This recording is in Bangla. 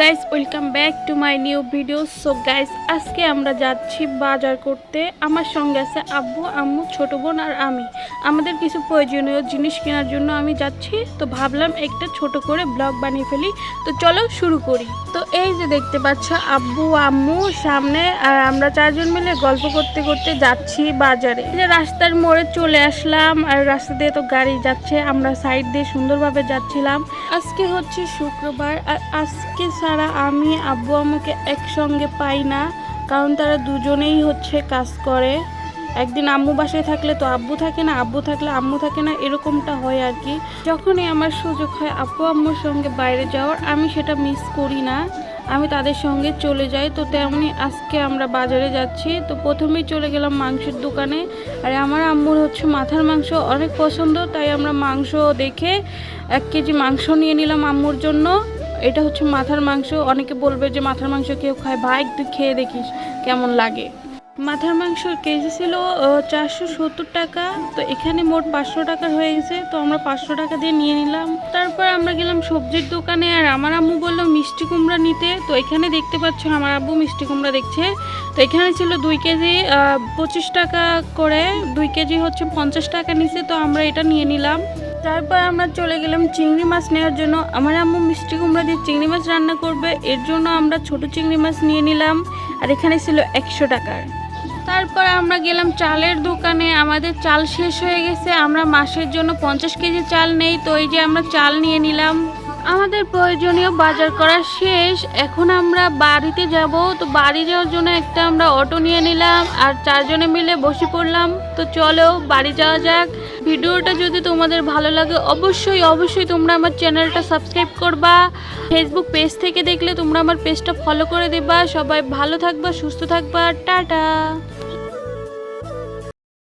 Guys welcome back to my new video so guys আজকে আমরা যাচ্ছি বাজার করতে। আমার সঙ্গে আছে আব্বু, আম্মু, ছোট বোন আর আমি। আমাদের কিছু প্রয়োজনীয় জিনিস কেনার জন্য আমি যাচ্ছি। তো ভাবলাম একটা ছোট করে ব্লগ বানিয়ে ফেলি। তো চলো শুরু করি। তো এই যে দেখতে পাচ্ছ আব্বু, আম্মু সামনে, আর আমরা চারজন মিলে গল্প করতে করতে যাচ্ছি বাজারে। যে রাস্তার মোড়ে চলে আসলাম, আর রাস্তা দিয়ে তো গাড়ি যাচ্ছে। আমরা সাইড দিয়ে সুন্দরভাবে যাচ্ছিলাম। আজকে হচ্ছে শুক্রবার, আর আজকে ছাড়া আমি আব্বু আম্মুকে একসঙ্গে পাই না, কারণ তারা দুজনেই হচ্ছে কাজ করে। একদিন আম্মু বাসায় থাকলে তো আব্বু থাকে না, আব্বু থাকলে আম্মু থাকে না, এরকমটা হয় আর কি। যখনই আমার সুযোগ হয় আব্বু আম্মুর সঙ্গে বাইরে যাওয়ার, আমি সেটা মিস করি না। আমি তাদের সঙ্গে চলে যাই, তো তেমনি আজকে আমরা বাজারে যাচ্ছি, তো প্রথমেই চলে গেলাম মাংসের দোকানে। আর আমার আম্মুর হচ্ছে মাথার মাংস অনেক পছন্দ, তাই আমরা মাংস দেখে এক কেজি মাংস নিয়ে নিলাম আম্মুর জন্য। এটা হচ্ছে মাথার মাংস, অনেকে বলবে যে মাথার মাংস কেউ খায়, ভাই তুই খেয়ে দেখিস, কেমন লাগে। মাথার মাংস কেজি ছিল চারশো সত্তর টাকা। তো এখানে মোট পাঁচশো টাকার হয়ে গেছে, তো আমরা পাঁচশো টাকা দিয়ে নিয়ে নিলাম। তারপর আমরা গেলাম সবজির দোকানে, আর আমার আম্মু বলল মিষ্টি কুমড়া নিতে। তো এখানে দেখতে পাচ্ছ, আমার আব্বু মিষ্টি কুমড়া দেখছে। তো এখানে ছিল দুই কেজি পঁচিশ টাকা করে, দুই কেজি হচ্ছে পঞ্চাশ টাকা নিচে তো আমরা এটা নিয়ে নিলাম। তারপর আমরা চলে গেলাম চিংড়ি মাছ নেওয়ার জন্য। আমার আম্মু মিষ্টি কুমড়া দিয়ে চিংড়ি মাছ রান্না করবে, এর জন্য আমরা ছোট চিংড়ি মাছ নিয়ে নিলাম। আর এখানে ছিল একশো টাকার। তারপর আমরা গেলাম চালের দোকানে। আমাদের চাল শেষ হয়ে গেছে। আমরা মাসের জন্য পঞ্চাশ কেজি চাল নেই, তো এই যে আমরা চাল নিয়ে নিলাম। আমাদের প্রয়োজনীয় বাজার করা শেষ। এখন আমরা বাড়িতে যাব, তো বাড়ি যাওয়ার জন্য একটা আমরা অটো নিয়ে নিলাম, আর চারজনে মিলে বসে পড়লাম। তো চলো বাড়ি যাওয়া যাক। ভিডিওটা যদি তোমাদের ভালো লাগে, অবশ্যই অবশ্যই তোমরা আমার চ্যানেলটা সাবস্ক্রাইব করবা। ফেসবুক পেজ থেকে দেখলে তোমরা আমার পেজটা ফলো করে দেবা। সবাই ভালো থাকবা, সুস্থ থাকবা। টাটা!